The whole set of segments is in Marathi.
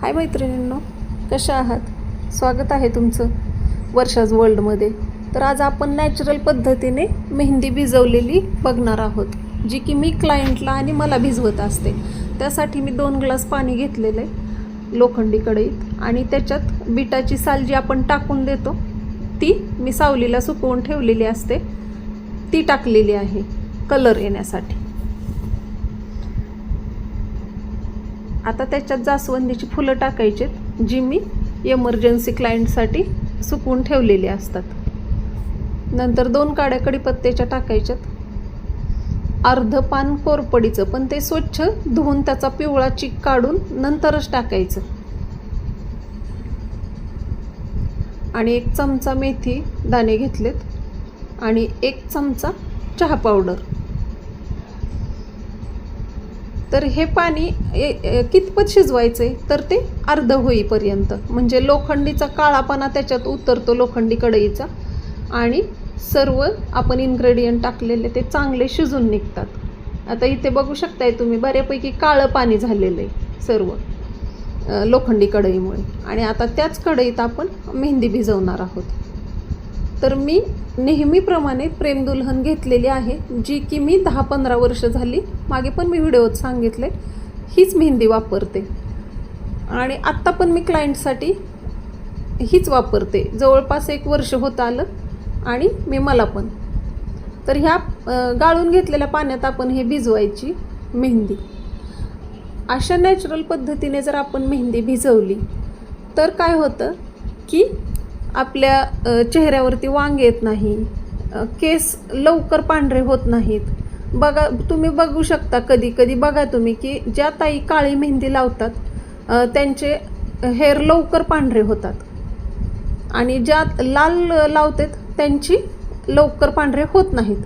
हाय मैत्रिणींनो कशा आहात? स्वागत आहे तुमचं वर्षाज वर्ल्डमध्ये तर आज आपण नॅचरल पद्धतीने मेहंदी भिजवलेली बघणार आहोत जी की मी क्लायंटला आणि मला भिजवत असते. त्यासाठी मी दोन ग्लास पाणी घेतलेलं आहे लोखंडी कढईत आणि त्याच्यात बिटाची साल जी आपण टाकून देतो ती मी सावलीला सुकवून ठेवलेली असते. ती टाकलेली आहे कलर येण्यासाठी. आता त्याच्यात जास्वंदीची फुलं टाकायची जी मी एमर्जन्सी क्लायंटसाठी सुकवून ठेवलेली असतात. नंतर दोन काड्या कडीपत्त्याच्या टाकायच्यात अर्ध पान कोरपडीचं पण ते स्वच्छ धुवून त्याचा पिवळा चीक काढून नंतरच टाकायचं. आणि एक चमचा मेथी दाणे घेतलेत आणि एक चमचा चहा पावडर. तर हे पाणी ए- कितपत शिजवायचं? आहे तर ते अर्ध होईपर्यंत. म्हणजे लोखंडीचा काळापणा त्याच्यात उतरतो लोखंडी कढईचा आणि सर्व आपण इन्ग्रेडियंट टाकलेले ते चांगले शिजून निघतात. आता इथे बघू शकताय तुम्ही बऱ्यापैकी काळं पाणी झालेलं आहे सर्व लोखंडी कढईमुळे आणि आता त्याच कढईत आपण मेहंदी भिजवणार आहोत. तर मी नेहमीप्रमाणे प्रेमदुल्हन घेतलेली आहे जी की मी दहा पंधरा वर्ष झाली. मागे पण मी व्हिडिओत सांगितले हीच मेहंदी वापरते. आणि आत्ता पण मी क्लायंटसाठी हीच वापरते. जवळपास एक वर्ष होत आलं आणि मी मला पण. तर ह्या गाळून घेतलेल्या पाण्यात आपण हे भिजवायची मेहंदी. अशा नॅचरल पद्धतीने जर आपण मेहंदी भिजवली तर काय होतं की आपल्या चेहऱ्यावरती वांग येत नाही. केस लवकर पांढरे होत नाहीत. बघा तुम्ही बघू शकता कधी कधी. बघा तुम्ही की ज्या ताई काळी मेहंदी लावतात त्यांचे हेअर लवकर पांढरे होतात. आणि ज्या लाल लावतात त्यांची लवकर पांढरे होत नाहीत.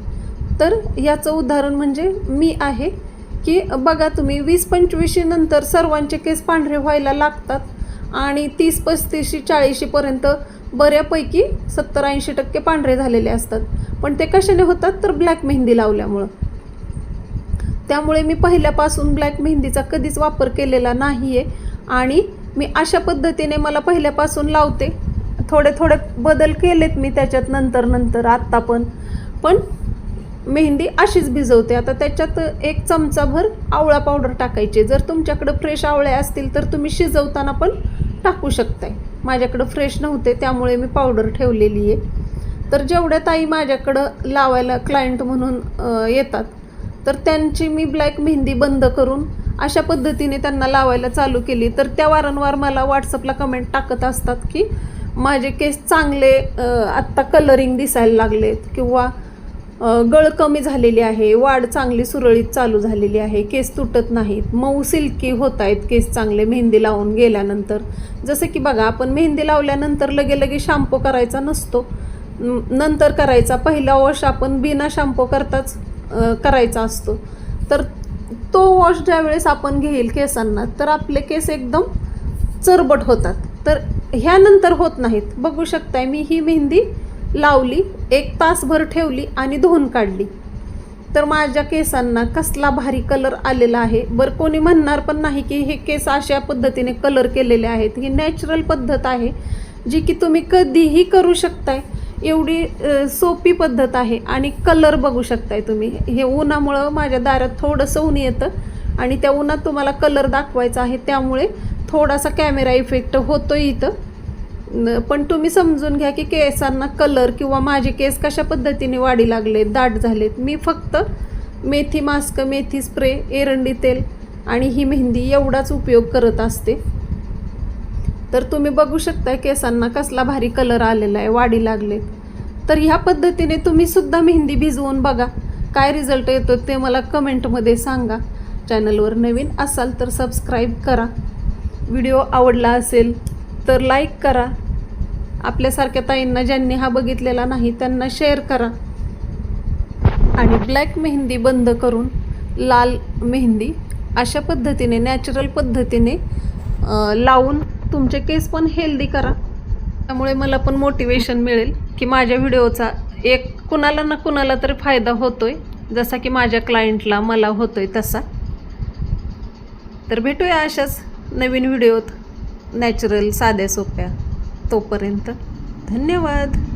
तर याचं उदाहरण म्हणजे मी आहे की बघा तुम्ही वीस पंचवीसशे नंतर सर्वांचे केस पांढरे व्हायला लागतात. आणि तीस पस्तीसशे चाळीशीपर्यंत बऱ्यापैकी सत्तर ऐंशी टक्के पांढरे झालेले असतात. पण ते कशाने होतात? तर ब्लॅक मेहंदी लावल्यामुळं. त्यामुळे मी पहिल्यापासून ब्लॅक मेहंदीचा कधीच वापर केलेला नाही आहे आणि मी अशा पद्धतीने मला पहिल्यापासून लावते. थोडे थोडे बदल केलेत मी त्याच्यात नंतर नंतर आत्ता पण. पण मेहंदी अशीच भिजवते. आता त्याच्यात एक चमचाभर आवळा पावडर टाकायचे. जर तुमच्याकडं फ्रेश आवळे असतील तर तुम्ही शिजवताना पण टाकू शकताय माझ्याकडं फ्रेश नव्हते त्यामुळे मी पावडर ठेवलेली आहे. तर जेवढ्या ताई माझ्याकडं लावायला क्लायंट म्हणून येतात तर त्यांची मी ब्लॅक मेहंदी बंद करून अशा पद्धतीने त्यांना लावायला चालू केली. तर त्या वारंवार मला व्हॉट्सअपला कमेंट टाकत असतात की माझे केस चांगले आत्ता कलरिंग दिसायला लागलेत किंवा गळ कमी झालेली आहे वाढ चांगली सुरळीत चालू झालेली आहे केस तुटत नाहीत मऊ सिल्की होत आहेत केस चांगले मेहंदी लावून गेल्यानंतर. जसं की बघा आपण मेहंदी लावल्यानंतर लगे लगे शॅम्पू करायचा नसतो. नंतर करायचा पहिला वॉश आपण बिना शॅम्पू करताच करायचा असतो. तर तो वॉश ज्यावेळेस आपण घेईल केसांना तर आपले केस एकदम चरबट होतात. तर ह्यानंतर होत नाहीत. बघू शकताय मी ही मेहंदी लावली एक तासभर ठेवली आणि धुवून काढली. तर माझ्या केसांना कसला भारी कलर आलेला आहे? बरं कोणी म्हणणार पण नाही की हे केस अशा पद्धतीने कलर केलेले आहेत. ही नॅचरल पद्धत आहे जी की तुम्ही कधीही करू शकताय. एवढी सोपी पद्धत आहे आणि कलर बघू शकताय तुम्ही. हे उन्हामुळं माझ्या दारात थोडंसं ऊन येतं आणि त्या उन्हात तुम्हाला कलर दाखवायचा आहे. त्यामुळे थोडासा कॅमेरा इफेक्ट होतो इथं. पण तुम्ही समजून घ्या की केसांना कलर किंवा माझे केस कशा पद्धतीने वाढी लागलेत दाट झालेत. मी फक्त मेथी मास्क मेथी स्प्रे एरंडी तेल आणि ही मेहंदी एवढाच उपयोग करत असते. तर तुम्ही बघू शकता केसांना कसला भारी कलर आलेला आहे वाढी लागलेत. तर ह्या पद्धतीने तुम्ही सुद्धा मेहंदी भिजवून बघा. काय रिझल्ट येतो ते मला कमेंटमध्ये सांगा. चॅनलवर नवीन असाल तर सबस्क्राईब करा. व्हिडिओ आवडला असेल तर लाईक करा. आपल्यासारख्या ताईंना ज्यांनी हा बघितलेला नाही त्यांना शेअर करा. आणि ब्लॅक मेहंदी बंद करून लाल मेहंदी अशा पद्धतीने नॅचरल पद्धतीने लावून तुमचे केस पण हेल्दी करा. त्यामुळे मला पण मोटिवेशन मिळेल की माझ्या व्हिडिओचा एक कुणाला ना कुणाला तरी फायदा होतो आहे जसा की माझ्या क्लायंटला मला होतो आहे तसा. तर भेटूया अशाच नवीन व्हिडिओत नॅचरल साध्या सोप्या. तोपर्यंत धन्यवाद.